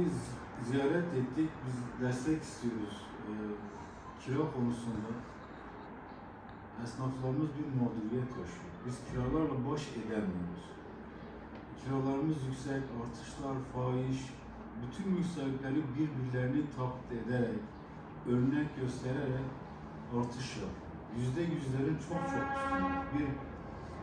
Biz ziyaret ettik, biz destek istiyoruz ee, kira konusunda. Esnaflarımız bir mağduriyet yaşıyor. Biz kiralarla baş edemiyoruz. Kiralarımız yüksek, artışlar, fahiş, bütün mülk birbirlerini taklit ederek, örnek göstererek artış yapıyor. Yüzde yüzlerin çok çok üstünde. Bir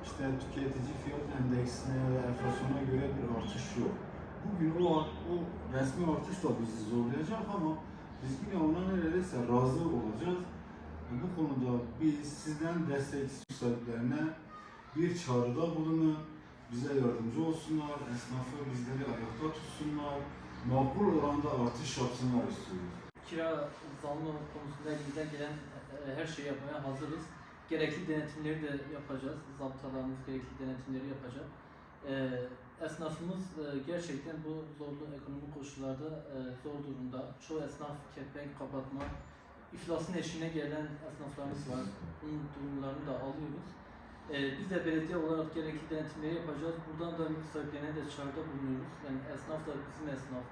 işte tüketici fiyat endeksine ya da enflasyona göre bir artış yok. Bugün o, o resmi artış da bizi zorlayacak ama biz yine ona neredeyse razı olacağız. E, Bu konuda biz sizden destek sahiplerine bir çağrıda bulunun, bize yardımcı olsunlar, esnafı bizleri ayakta tutsunlar, makul oranda artış yapsınlar istiyoruz. kira zammı konusunda elimizden gelen e, her şeyi yapmaya hazırız. Gerekli denetimleri de yapacağız. Zaptalarımız gerekli denetimleri yapacak. E, esnafımız e, gerçekten bu zorlu ekonomik koşullarda e, zor durumda. Çoğu esnaf kepenk kapatma, iflasın eşiğine gelen esnaflarımız var. Bunun durumlarını da alıyoruz. E, biz de belediye olarak gerekli denetimleri yapacağız. Buradan da mülk sahiplerine de çağrıda bulunuyoruz. Yani esnaf da bizim esnaf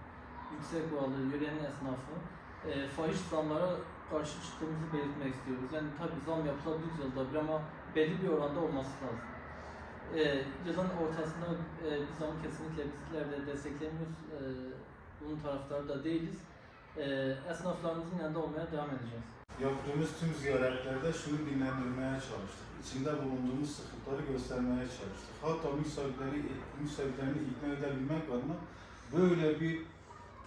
yüksek bağlı yörenin esnafı fahiş zamlara karşı çıktığımızı belirtmek istiyoruz. Yani tabii zam yapılabilir yılda bir ama belli bir oranda olması lazım. E, yılın ortasında e, biz zamı kesinlikle bizler de desteklemiyoruz. E, bunun taraftarı da değiliz. E, esnaflarımızın yanında olmaya devam edeceğiz. Yaptığımız tüm ziyaretlerde şunu dinlendirmeye çalıştık. İçinde bulunduğumuz sıkıntıları göstermeye çalıştık. Hatta mülk ikna edebilmek adına böyle bir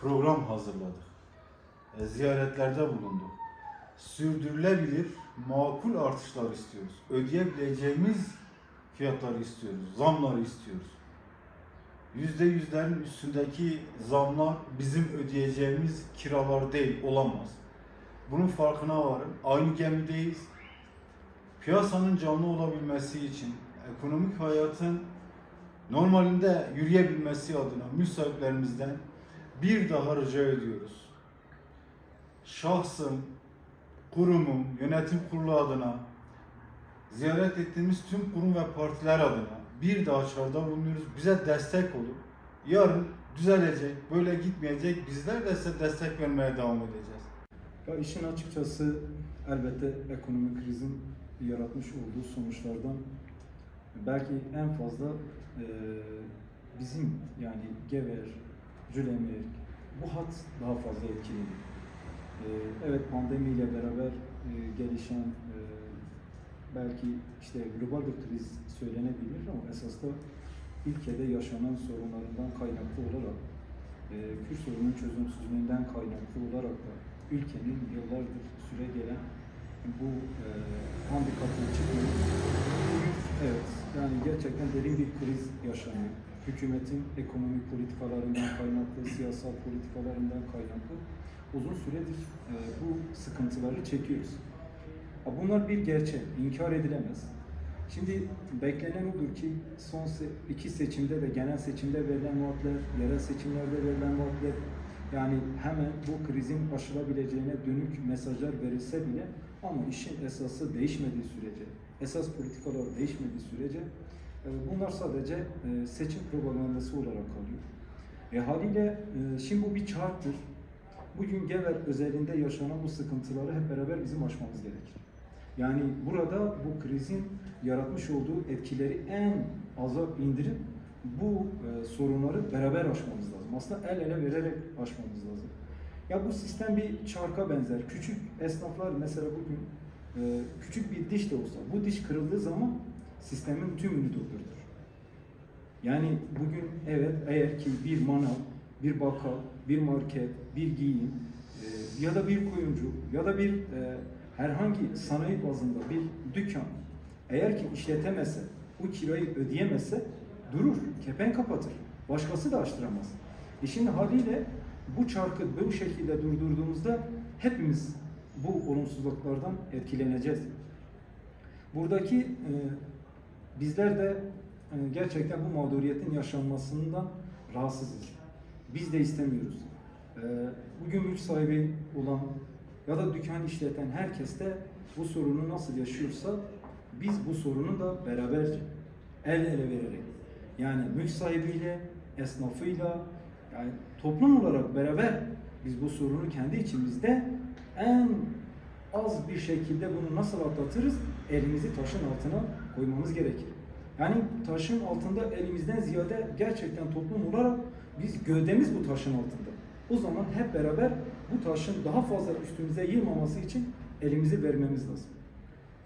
program hazırladık. E, ziyaretlerde bulunduk. Sürdürülebilir, makul artışlar istiyoruz. Ödeyebileceğimiz fiyatları istiyoruz, zamları istiyoruz. Yüzde yüzlerin üstündeki zamlar bizim ödeyeceğimiz kiralar değil, olamaz. Bunun farkına varın. Aynı gemideyiz. Piyasanın canlı olabilmesi için, ekonomik hayatın normalinde yürüyebilmesi adına mülk sahiplerimizden bir daha rica ediyoruz. Şahsım, kurumum, yönetim kurulu adına, ziyaret ettiğimiz tüm kurum ve partiler adına bir daha çağrıda bulunuyoruz. Bize destek olun. Yarın düzelecek, böyle gitmeyecek. Bizler de size destek vermeye devam edeceğiz. Ya işin açıkçası elbette ekonomik krizin yaratmış olduğu sonuçlardan belki en fazla e, bizim yani Gever, Cülemir, bu hat daha fazla etkiledi. E, evet pandemiyle beraber e, gelişen e, belki işte global bir kriz söylenebilir ama esas da ülkede yaşanan sorunlarından kaynaklı olarak e, Kürt sorunun çözümsüzlüğünden kaynaklı olarak da ülkenin yıllardır süre gelen bu e, handikaplı. Evet, yani gerçekten derin bir kriz yaşanıyor. Hükümetin ekonomik politikalarından kaynaklı, siyasal politikalarından kaynaklı uzun süredir e, bu sıkıntıları çekiyoruz. Bunlar bir gerçek, inkar edilemez. Şimdi beklenen odur ki son iki seçimde de genel seçimde verilen vaatler, yerel seçimlerde verilen vaatler yani hemen bu krizin aşılabileceğine dönük mesajlar verilse bile ama işin esası değişmediği sürece, esas politikalar değişmediği sürece e, bunlar sadece e, seçim propagandası olarak kalıyor. E haliyle e, şimdi bu bir çarktır. Bugün Gever özelinde yaşanan bu sıkıntıları hep beraber bizim aşmamız gerekir. Yani burada bu krizin yaratmış olduğu etkileri en aza indirip bu e, sorunları beraber aşmamız lazım. Aslında el ele vererek aşmamız lazım. Ya bu sistem bir çarka benzer. Küçük esnaflar mesela bugün e, küçük bir diş de olsa bu diş kırıldığı zaman sistemin tümünü durdurur. Yani bugün evet eğer ki bir manav, bir bakkal, bir market, bir giyim e, ya da bir kuyumcu ya da bir e, herhangi sanayi bazında bir dükkan eğer ki işletemezse, bu kirayı ödeyemezse durur, kepen kapatır. Başkası da açtıramaz. E şimdi haliyle bu çarkı bu şekilde durdurduğumuzda hepimiz bu olumsuzluklardan etkileneceğiz. Buradaki e, bizler de e, gerçekten bu mağduriyetin yaşanmasından rahatsızız. Biz de istemiyoruz. E, bugün mülk sahibi olan ya da dükkan işleten herkes de bu sorunu nasıl yaşıyorsa biz bu sorunu da beraberce el ele vererek yani mülk sahibiyle, esnafıyla, Yani toplum olarak beraber biz bu sorunu kendi içimizde en az bir şekilde bunu nasıl atlatırız? Elimizi taşın altına koymamız gerekir. Yani taşın altında elimizden ziyade gerçekten toplum olarak biz gövdemiz bu taşın altında. O zaman hep beraber bu taşın daha fazla üstümüze yığmaması için elimizi vermemiz lazım.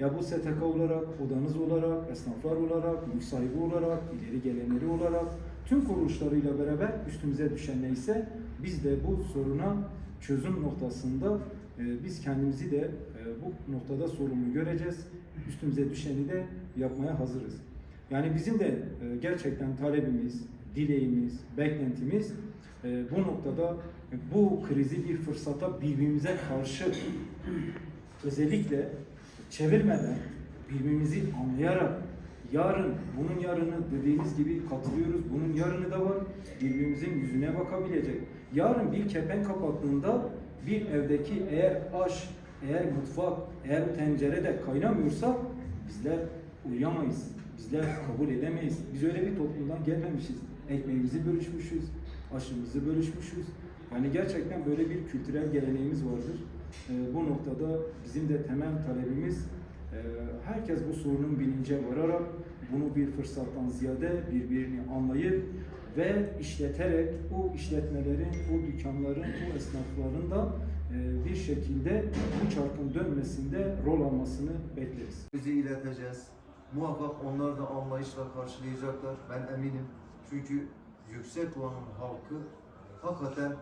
Ya bu STK olarak, odanız olarak, esnaflar olarak, mülk sahibi olarak, ileri gelenleri olarak tüm kuruluşlarıyla beraber üstümüze düşen neyse biz de bu soruna çözüm noktasında e, biz kendimizi de e, bu noktada sorumlu göreceğiz. Üstümüze düşeni de yapmaya hazırız. Yani bizim de e, gerçekten talebimiz, dileğimiz, beklentimiz e, bu noktada bu krizi bir fırsata birbirimize karşı özellikle çevirmeden birbirimizi anlayarak yarın bunun yarını dediğiniz gibi katılıyoruz. Bunun yarını da var. Birbirimizin yüzüne bakabilecek. Yarın bir kepen kapattığında bir evdeki eğer aş, eğer mutfak, eğer tencere de kaynamıyorsa bizler uyuyamayız. Bizler kabul edemeyiz. Biz öyle bir toplumdan gelmemişiz. Ekmeğimizi bölüşmüşüz, aşımızı bölüşmüşüz. Yani gerçekten böyle bir kültürel geleneğimiz vardır. Ee, bu noktada bizim de temel talebimiz e, herkes bu sorunun bilince vararak bunu bir fırsattan ziyade birbirini anlayıp ve işleterek o işletmelerin, o dükkanların, o esnafların da e, bir şekilde bu çarkın dönmesinde rol almasını bekleriz. bizi ileteceğiz. Muhakkak onlar da anlayışla karşılayacaklar. Ben eminim. Çünkü Yüksek Doğan'ın halkı hakikaten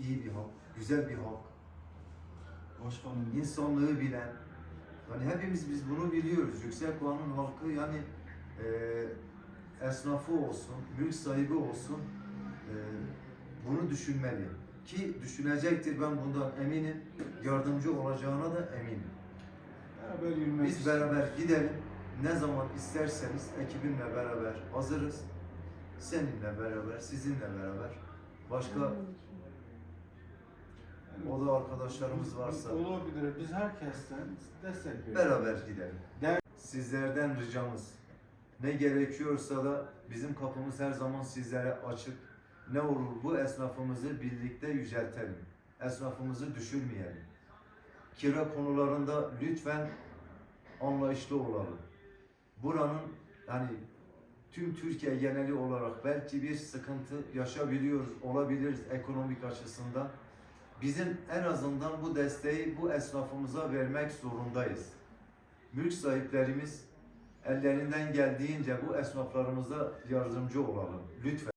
iyi bir halk, güzel bir halk. Başkanım, İnsanlığı bilen. Yani hepimiz biz bunu biliyoruz. Yüksek Doğan'ın halkı yani e, esnafı olsun, mülk sahibi olsun e, bunu düşünmeli. Ki düşünecektir ben bundan eminim. Yardımcı olacağına da eminim. beraber yürümek Biz beraber gidelim. Ne zaman isterseniz ekibimle beraber hazırız. Seninle beraber, sizinle beraber. Başka o da arkadaşlarımız varsa Olabilir. Biz herkesten destek veriyoruz. beraber gidelim. Der- Sizlerden ricamız ne gerekiyorsa da bizim kapımız her zaman sizlere açık. Ne olur bu esnafımızı birlikte yüceltelim. Esnafımızı düşürmeyelim. Kira konularında lütfen anlayışlı olalım. Buranın hani tüm Türkiye geneli olarak belki bir sıkıntı yaşabiliyoruz, olabiliriz ekonomik açısından. Bizim en azından bu desteği bu esnafımıza vermek zorundayız. Mülk sahiplerimiz ellerinden geldiğince bu esnaflarımıza yardımcı olalım. Lütfen.